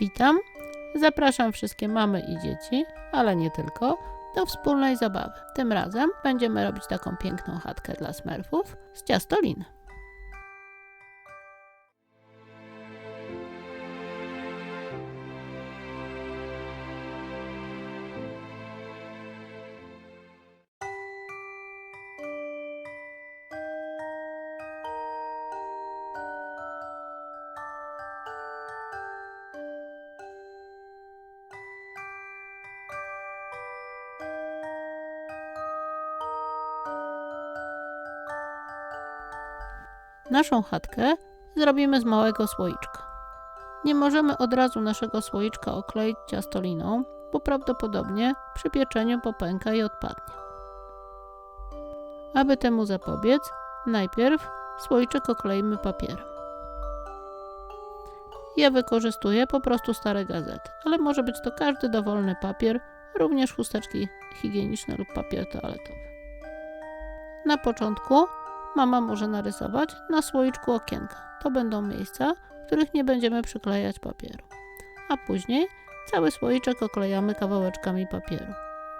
Witam. Zapraszam wszystkie mamy i dzieci, ale nie tylko, do wspólnej zabawy. Tym razem będziemy robić taką piękną chatkę dla smerfów z ciastoliny. Naszą chatkę zrobimy z małego słoiczka. Nie możemy od razu naszego słoiczka okleić ciastoliną, bo prawdopodobnie przy pieczeniu popęka i odpadnie. Aby temu zapobiec, najpierw słoiczek okleimy papierem. Ja wykorzystuję po prostu stare gazety, ale może być to każdy dowolny papier, również chusteczki higieniczne lub papier toaletowy. Na początku mama może narysować na słoiczku okienka. To będą miejsca, w których nie będziemy przyklejać papieru. A później cały słoiczek oklejamy kawałeczkami papieru.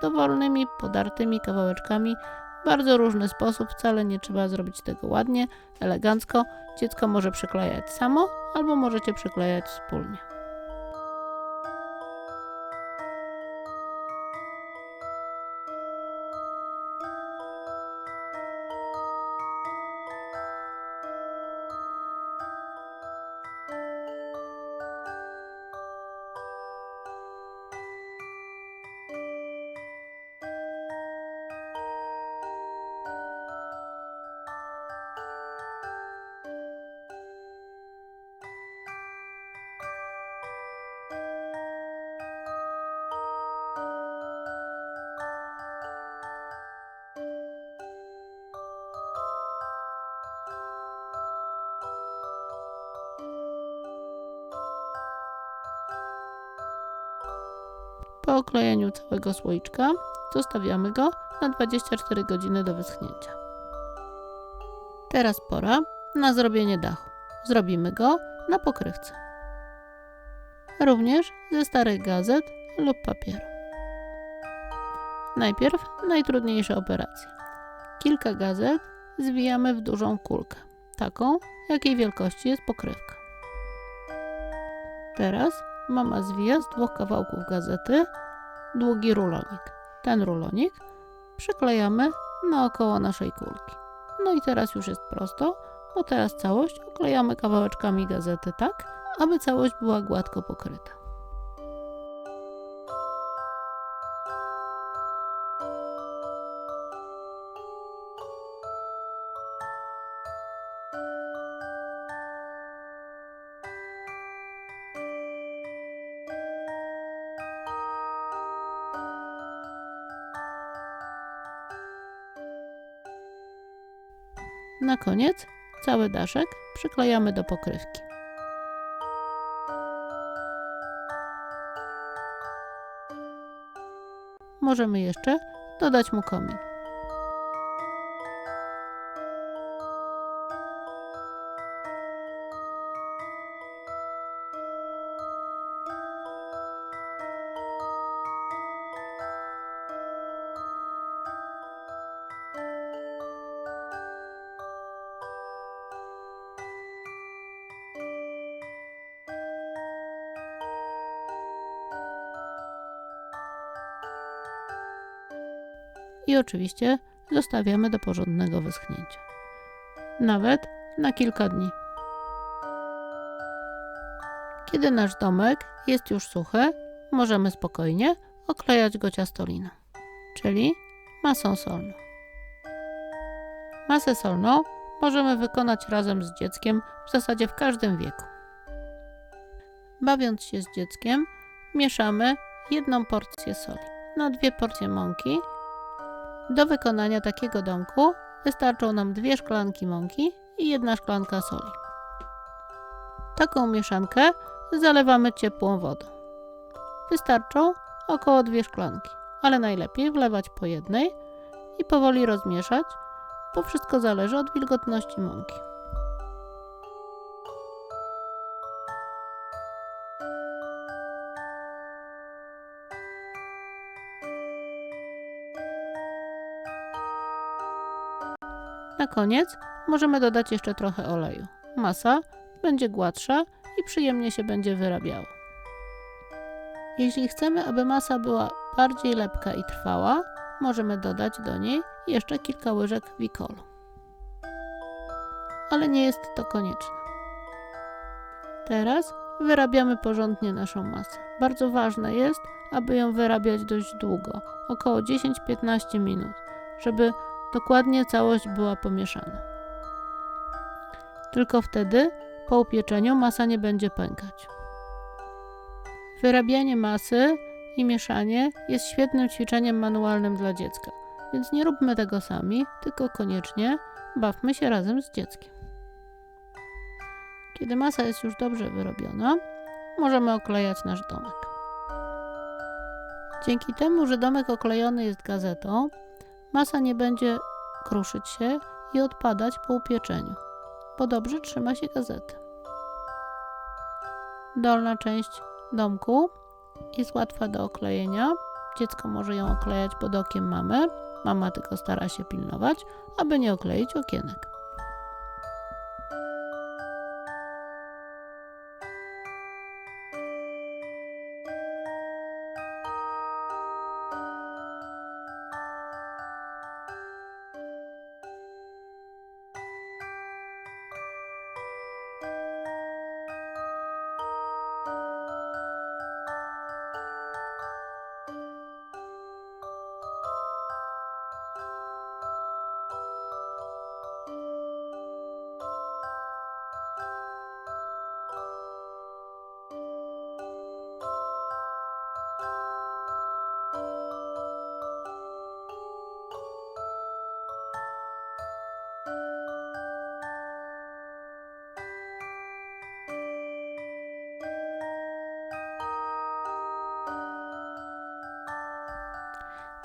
Dowolnymi, podartymi kawałeczkami, w bardzo różny sposób, wcale nie trzeba zrobić tego ładnie, elegancko. Dziecko może przyklejać samo, albo możecie przyklejać wspólnie. Po oklejeniu całego słoiczka zostawiamy go na 24 godziny do wyschnięcia. Teraz pora na zrobienie dachu. Zrobimy go na pokrywce. Również ze starych gazet lub papieru. Najpierw najtrudniejsza operacja. Kilka gazet zwijamy w dużą kulkę, taką jakiej wielkości jest pokrywka. Teraz mama zwija z dwóch kawałków gazety długi rulonik. Ten rulonik przyklejamy naokoło naszej kulki. No i teraz już jest prosto, bo teraz całość oklejamy kawałeczkami gazety tak, aby całość była gładko pokryta. Na koniec cały daszek przyklejamy do pokrywki. Możemy jeszcze dodać mu komin. I oczywiście zostawiamy do porządnego wyschnięcia. Nawet na kilka dni. Kiedy nasz domek jest już suchy, możemy spokojnie oklejać go ciastoliną, czyli masą solną. Masę solną możemy wykonać razem z dzieckiem w zasadzie w każdym wieku. Bawiąc się z dzieckiem, mieszamy jedną porcję soli na dwie porcje mąki do wykonania takiego domku wystarczą nam dwie szklanki mąki i jedna szklanka soli. Taką mieszankę zalewamy ciepłą wodą. Wystarczą około dwie szklanki, ale najlepiej wlewać po jednej i powoli rozmieszać, bo wszystko zależy od wilgotności mąki. Koniec możemy dodać jeszcze trochę oleju. Masa będzie gładsza i przyjemnie się będzie wyrabiała. Jeśli chcemy, aby masa była bardziej lepka i trwała, możemy dodać do niej jeszcze kilka łyżek wikolu. Ale nie jest to konieczne. Teraz wyrabiamy porządnie naszą masę. Bardzo ważne jest, aby ją wyrabiać dość długo, około 10-15 minut, żeby dokładnie całość była pomieszana. Tylko wtedy po upieczeniu masa nie będzie pękać. Wyrabianie masy i mieszanie jest świetnym ćwiczeniem manualnym dla dziecka, więc nie róbmy tego sami, tylko koniecznie bawmy się razem z dzieckiem. Kiedy masa jest już dobrze wyrobiona, możemy oklejać nasz domek. Dzięki temu, że domek oklejony jest gazetą, masa nie będzie kruszyć się i odpadać po upieczeniu, bo dobrze trzyma się gazety. Dolna część domku jest łatwa do oklejenia. Dziecko może ją oklejać pod okiem mamy. Mama tylko stara się pilnować, aby nie okleić okienek.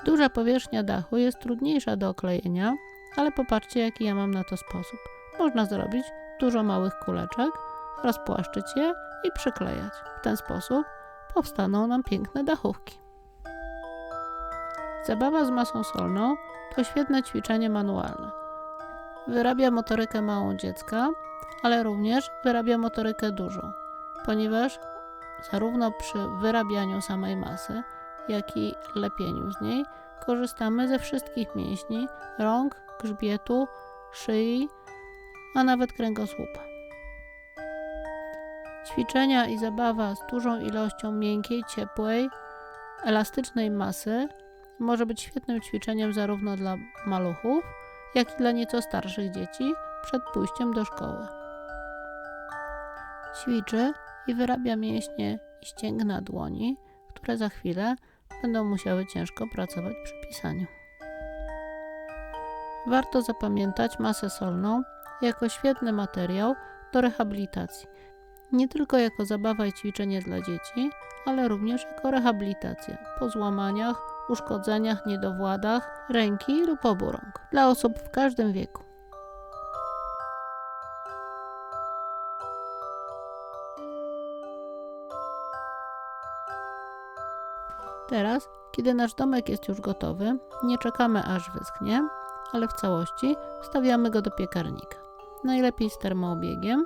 Duża powierzchnia dachu jest trudniejsza do oklejenia, ale popatrzcie, jaki ja mam na to sposób. Można zrobić dużo małych kuleczek, rozpłaszczyć je i przyklejać. W ten sposób powstaną nam piękne dachówki. Zabawa z masą solną to świetne ćwiczenie manualne. Wyrabia motorykę małą dziecka, ale również wyrabia motorykę dużą, ponieważ zarówno przy wyrabianiu samej masy, jak i lepieniu z niej korzystamy ze wszystkich mięśni rąk, grzbietu, szyi, a nawet kręgosłupa. Ćwiczenia i zabawa z dużą ilością miękkiej, ciepłej, elastycznej masy może być świetnym ćwiczeniem zarówno dla maluchów, jak i dla nieco starszych dzieci przed pójściem do szkoły. Ćwiczy i wyrabia mięśnie i ścięgna dłoni, które za chwilę będą musiały ciężko pracować przy pisaniu. Warto zapamiętać masę solną jako świetny materiał do rehabilitacji. Nie tylko jako zabawa i ćwiczenie dla dzieci, ale również jako rehabilitacja po złamaniach, uszkodzeniach, niedowładach ręki lub obu rąk dla osób w każdym wieku. Teraz, kiedy nasz domek jest już gotowy, nie czekamy aż wyschnie, ale w całości wstawiamy go do piekarnika. Najlepiej z termoobiegiem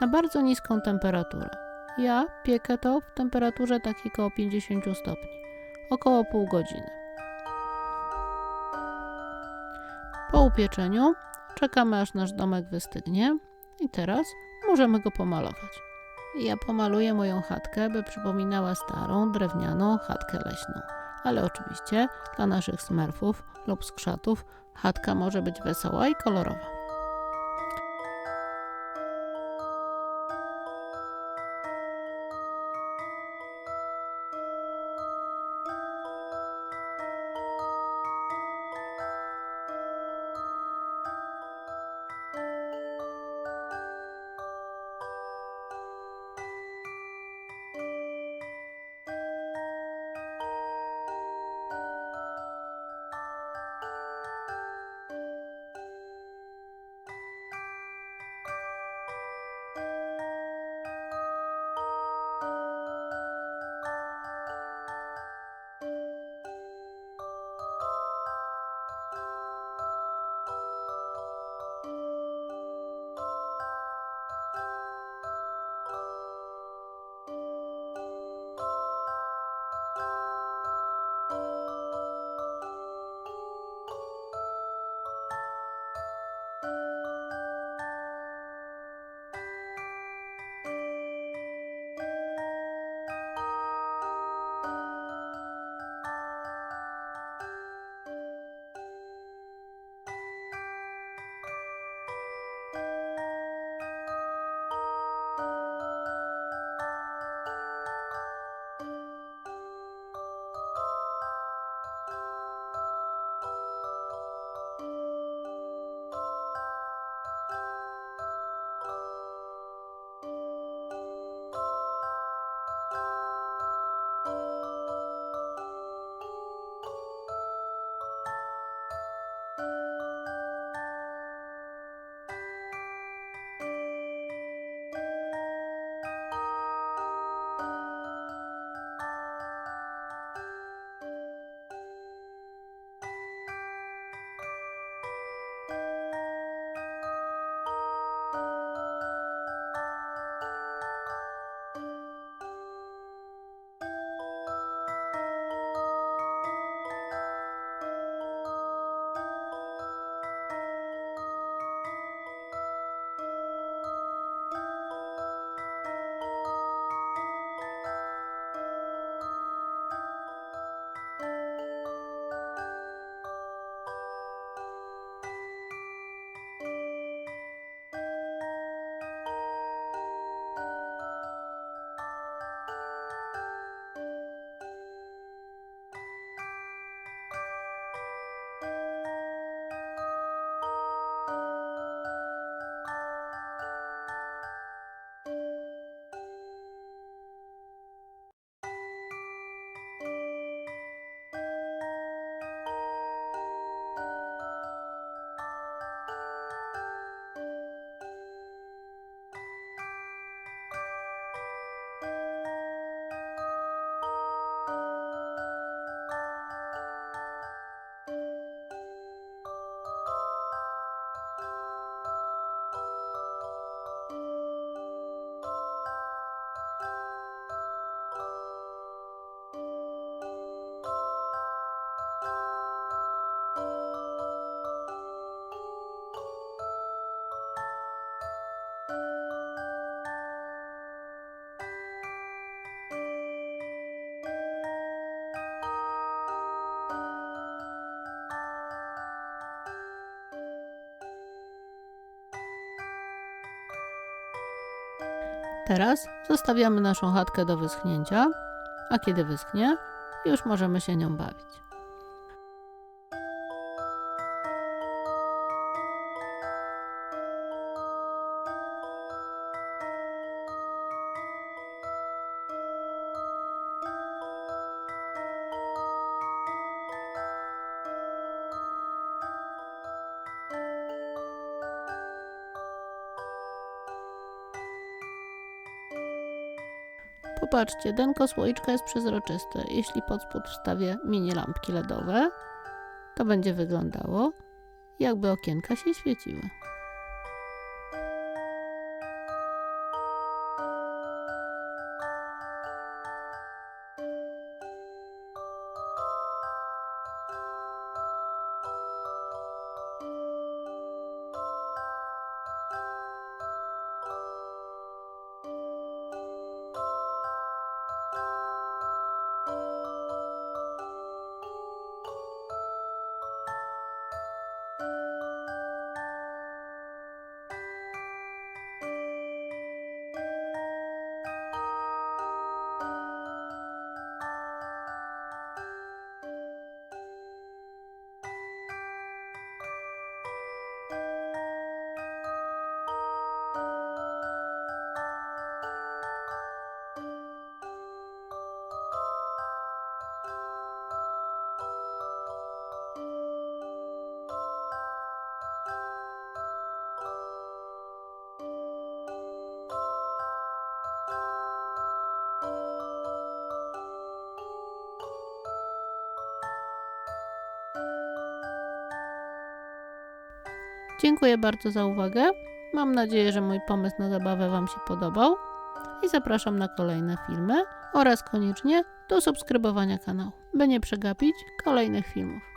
na bardzo niską temperaturę. Ja piekę to w temperaturze takiej około 50 stopni, około pół godziny. Po upieczeniu czekamy aż nasz domek wystygnie i teraz możemy go pomalować. Ja pomaluję moją chatkę, by przypominała starą, drewnianą chatkę leśną. Ale oczywiście dla naszych smerfów lub skrzatów chatka może być wesoła i kolorowa. Teraz zostawiamy naszą chatkę do wyschnięcia, a kiedy wyschnie, już możemy się nią bawić. Popatrzcie, denko słoiczka jest przezroczyste. Jeśli pod spód wstawię mini lampki LEDowe, to będzie wyglądało, jakby okienka się świeciły. Dziękuję bardzo za uwagę. Mam nadzieję, że mój pomysł na zabawę Wam się podobał i zapraszam na kolejne filmy oraz koniecznie do subskrybowania kanału, by nie przegapić kolejnych filmów.